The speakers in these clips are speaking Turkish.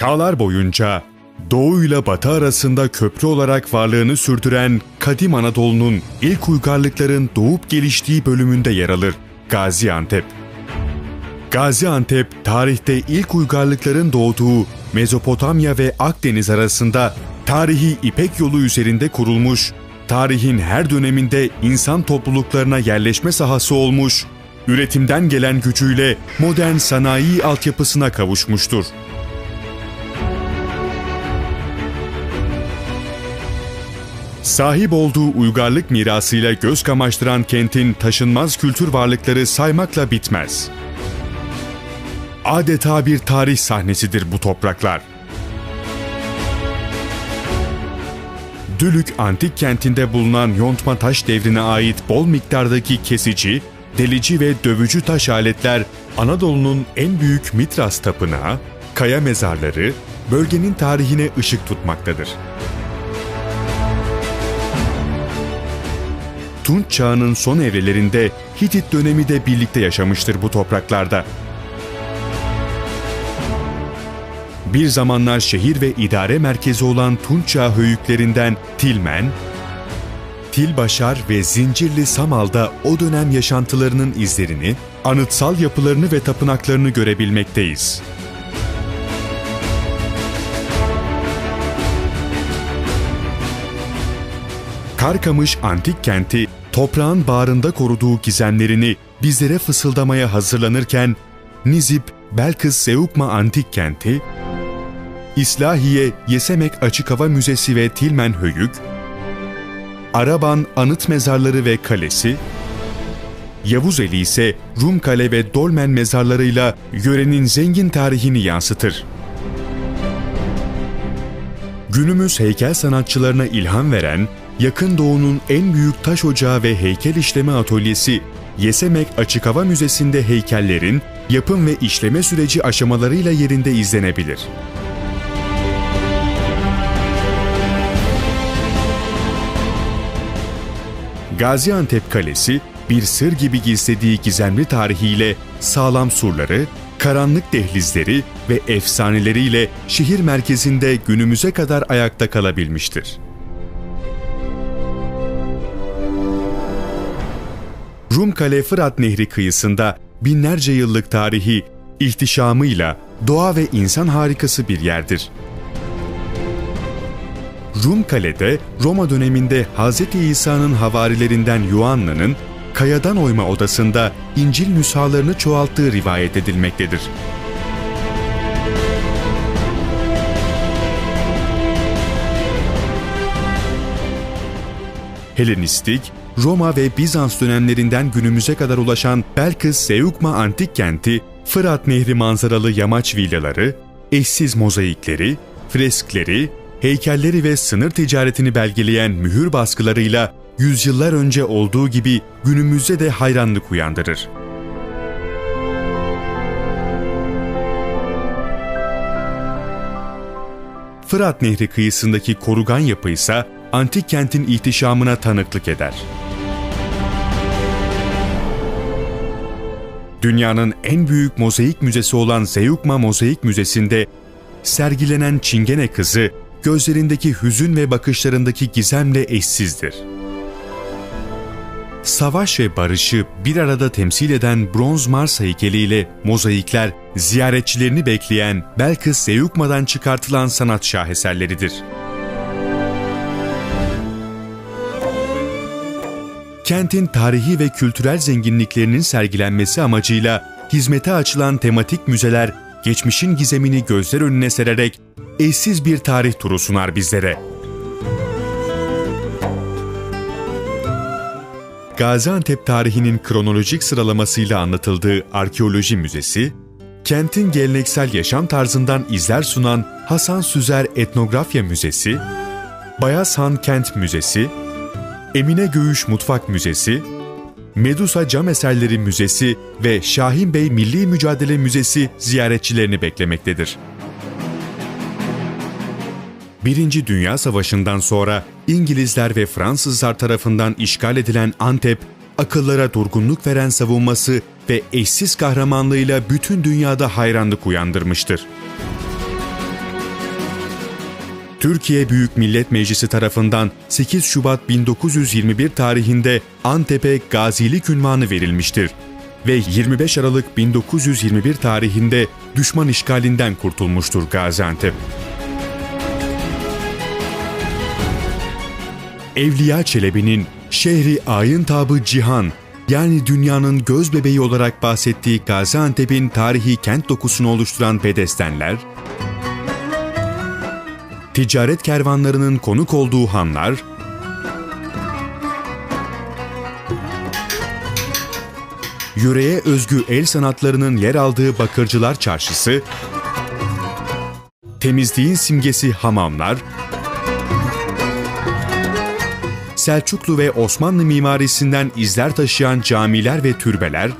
Çağlar boyunca Doğu ile Batı arasında köprü olarak varlığını sürdüren Kadim Anadolu'nun ilk uygarlıkların doğup geliştiği bölümünde yer alır Gaziantep. Gaziantep, tarihte ilk uygarlıkların doğduğu Mezopotamya ve Akdeniz arasında tarihi İpek yolu üzerinde kurulmuş, tarihin her döneminde insan topluluklarına yerleşme sahası olmuş, üretimden gelen gücüyle modern sanayi altyapısına kavuşmuştur. Sahip olduğu uygarlık mirasıyla göz kamaştıran kentin taşınmaz kültür varlıkları saymakla bitmez. Adeta bir tarih sahnesidir bu topraklar. Dülük antik kentinde bulunan yontma taş devrine ait bol miktardaki kesici, delici ve dövücü taş aletler Anadolu'nun en büyük Mitras tapınağı, kaya mezarları, bölgenin tarihine ışık tutmaktadır. Tunç çağının son evrelerinde Hitit dönemi de birlikte yaşamıştır bu topraklarda. Bir zamanlar şehir ve idare merkezi olan Tunç Çağı höyüklerinden Tilmen, Tilbaşar ve Zincirli Samal'da o dönem yaşantılarının izlerini, anıtsal yapılarını ve tapınaklarını görebilmekteyiz. Karkamış antik kenti toprağın bağrında koruduğu gizemlerini bizlere fısıldamaya hazırlanırken Nizip, Belkıs Seukma Antik Kenti, İslahiye Yesemek Açık Hava Müzesi ve Tilmen Höyük, Araban Anıt Mezarları ve Kalesi, Yavuzeli ise Rum Kale ve Dolmen mezarlarıyla yörenin zengin tarihini yansıtır. Günümüz heykel sanatçılarına ilham veren Yakın Doğu'nun en büyük taş ocağı ve heykel işleme atölyesi Yesemek Açık Hava Müzesi'nde heykellerin yapım ve işleme süreci aşamalarıyla yerinde izlenebilir. Gaziantep Kalesi, bir sır gibi gizlediği gizemli tarihiyle sağlam surları, karanlık dehlizleri ve efsaneleriyle şehir merkezinde günümüze kadar ayakta kalabilmiştir. Rum Kale Fırat Nehri kıyısında binlerce yıllık tarihi, ihtişamıyla doğa ve insan harikası bir yerdir. Rum Kale'de Roma döneminde Hz. İsa'nın havarilerinden Yuanna'nın kayadan oyma odasında İncil nüshalarını çoğalttığı rivayet edilmektedir. Helenistik, Roma ve Bizans dönemlerinden günümüze kadar ulaşan Belkıs Seukma antik kenti, Fırat Nehri manzaralı yamaç villaları, eşsiz mozaikleri, freskleri, heykelleri ve sınır ticaretini belgeleyen mühür baskılarıyla yüzyıllar önce olduğu gibi günümüzde de hayranlık uyandırır. Fırat Nehri kıyısındaki korugan yapı ise antik kentin ihtişamına tanıklık eder. Dünyanın en büyük mozaik müzesi olan Zeugma Mozaik Müzesi'nde sergilenen Çingene kızı gözlerindeki hüzün ve bakışlarındaki gizemle eşsizdir. Savaş ve barışı bir arada temsil eden bronz Mars heykeliyle mozaikler ziyaretçilerini bekleyen Belkıs Zeugma'dan çıkartılan sanat şaheserleridir. Kentin tarihi ve kültürel zenginliklerinin sergilenmesi amacıyla hizmete açılan tematik müzeler geçmişin gizemini gözler önüne sererek eşsiz bir tarih turu sunar bizlere. Gaziantep tarihinin kronolojik sıralamasıyla anlatıldığı Arkeoloji Müzesi, kentin geleneksel yaşam tarzından izler sunan Hasan Süzer Etnografya Müzesi, Bayaz Han Kent Müzesi, Emine Göğüş Mutfak Müzesi, Medusa Cam Eserleri Müzesi ve Şahin Bey Milli Mücadele Müzesi ziyaretçilerini beklemektedir. Birinci Dünya Savaşı'ndan sonra İngilizler ve Fransızlar tarafından işgal edilen Antep, akıllara durgunluk veren savunması ve eşsiz kahramanlığıyla bütün dünyada hayranlık uyandırmıştır. Türkiye Büyük Millet Meclisi tarafından 8 Şubat 1921 tarihinde Antep'e gazilik ünvanı verilmiştir ve 25 Aralık 1921 tarihinde düşman işgalinden kurtulmuştur Gaziantep. Evliya Çelebi'nin şehri Ayıntabı Cihan yani dünyanın göz bebeği olarak bahsettiği Gaziantep'in tarihi kent dokusunu oluşturan bedestenler, ticaret kervanlarının konuk olduğu hanlar, yüreğe özgü el sanatlarının yer aldığı Bakırcılar Çarşısı, temizliğin simgesi hamamlar, Selçuklu ve Osmanlı mimarisinden izler taşıyan camiler ve türbeler,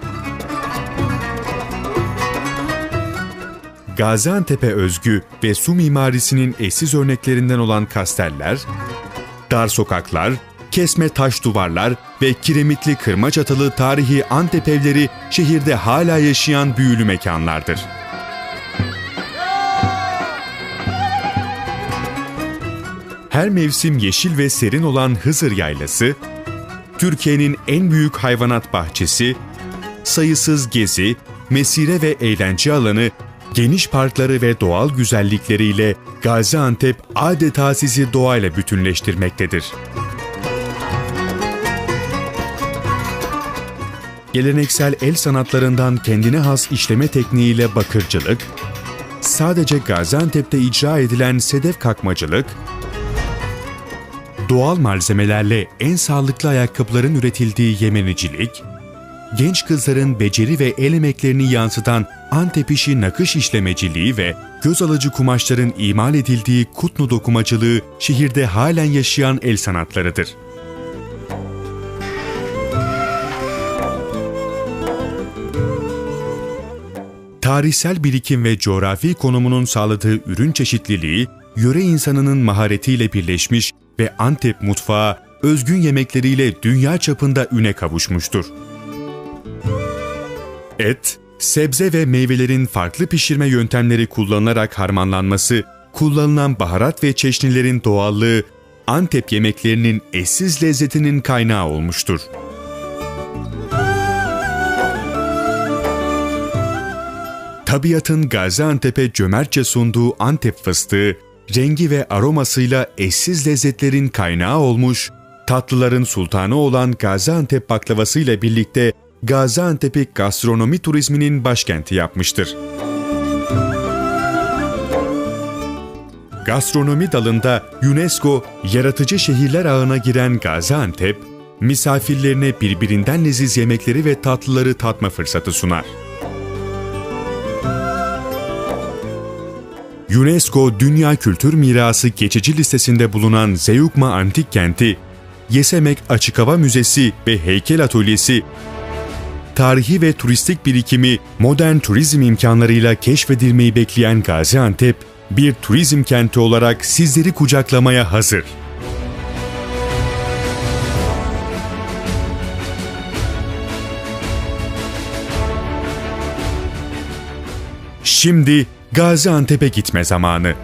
Gaziantep'e özgü ve su mimarisinin eşsiz örneklerinden olan kasteller, dar sokaklar, kesme taş duvarlar ve kiremitli kırma çatılı tarihi Antep evleri şehirde hala yaşayan büyülü mekanlardır. Her mevsim yeşil ve serin olan Hızır Yaylası, Türkiye'nin en büyük hayvanat bahçesi, sayısız gezi, mesire ve eğlence alanı, geniş parkları ve doğal güzellikleriyle Gaziantep adeta sizi doğayla bütünleştirmektedir. Geleneksel el sanatlarından kendine has işleme tekniğiyle bakırcılık, sadece Gaziantep'te icra edilen sedef kakmacılık, doğal malzemelerle en sağlıklı ayakkabıların üretildiği yemenicilik, genç kızların beceri ve el emeklerini yansıtan Antep işi nakış işlemeciliği ve göz alıcı kumaşların imal edildiği kutnu dokumacılığı şehirde halen yaşayan el sanatlarıdır. Tarihsel birikim ve coğrafi konumunun sağladığı ürün çeşitliliği, yöre insanının maharetiyle birleşmiş ve Antep mutfağı özgün yemekleriyle dünya çapında üne kavuşmuştur. Et, sebze ve meyvelerin farklı pişirme yöntemleri kullanılarak harmanlanması, kullanılan baharat ve çeşnilerin doğallığı, Antep yemeklerinin eşsiz lezzetinin kaynağı olmuştur. Tabiatın Gaziantep'e cömertçe sunduğu Antep fıstığı, rengi ve aromasıyla eşsiz lezzetlerin kaynağı olmuş, tatlıların sultanı olan Gaziantep baklavası ile birlikte Gaziantep'i gastronomi turizminin başkenti yapmıştır. Gastronomi dalında UNESCO yaratıcı şehirler ağına giren Gaziantep, misafirlerine birbirinden leziz yemekleri ve tatlıları tatma fırsatı sunar. UNESCO Dünya Kültür Mirası geçici listesinde bulunan Zeugma Antik Kenti, Yesemek Açık Hava Müzesi ve Heykel Atölyesi, tarihi ve turistik birikimi modern turizm imkanlarıyla keşfedilmeyi bekleyen Gaziantep, bir turizm kenti olarak sizleri kucaklamaya hazır. Şimdi Gaziantep'e gitme zamanı.